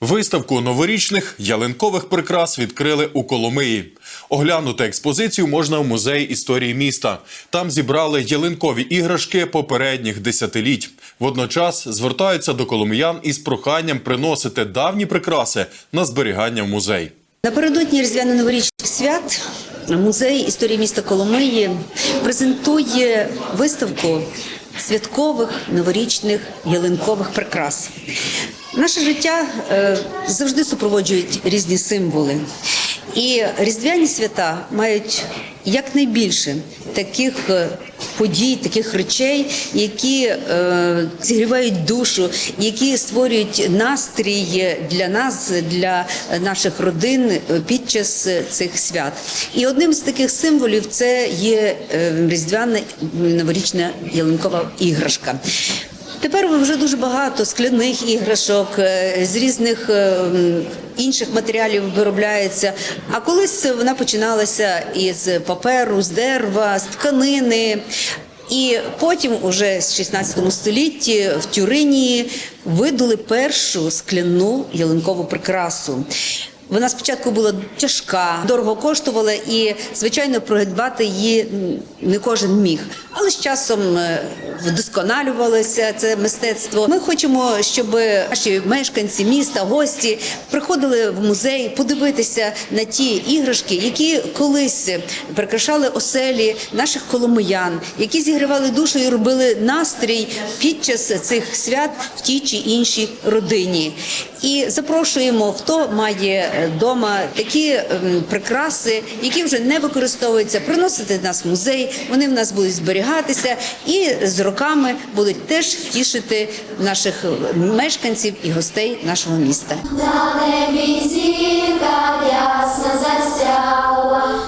Виставку новорічних ялинкових прикрас відкрили у Коломиї. Оглянути експозицію можна в музеї історії міста. Там зібрали ялинкові іграшки попередніх десятиліть. Водночас звертаються до коломиян із проханням приносити давні прикраси на зберігання в музей. Напередодні різдвяно-новорічних свят музей історії міста Коломиї презентує виставку святкових новорічних ялинкових прикрас. Наше життя е, завжди супроводжують різні символи. І різдвяні свята мають якнайбільше таких е, подій, таких речей, які е, зігрівають душу, які створюють настрій для нас, для наших родин під час цих свят. І одним з таких символів це є різдвяна новорічна ялинкова іграшка. Тепер вже дуже багато скляних іграшок е, з різних е, інших матеріалів виробляється. А колись вона починалася із паперу, з дерева, з тканини. І потім, уже з 16 столітті, в Тюринії видали першу скляну ялинкову прикрасу. Вона спочатку була тяжка, дорого коштувала, і звичайно придбати її не кожен міг. Але з часом е, вдосконалювалося це мистецтво. Ми хочемо, щоб наші мешканці міста, гості приходили в музей подивитися на ті іграшки, які колись прикрашали оселі наших коломиян, які зігрівали душу і робили настрій під час цих свят в тій чи іншій родині. І запрошуємо, хто має вдома такі ем, прикраси, які вже не використовуються, приносити нас в музей. Вони в нас будуть зберігатися і з роками будуть теж тішити наших мешканців і гостей нашого міста. На небі ясна засяяла,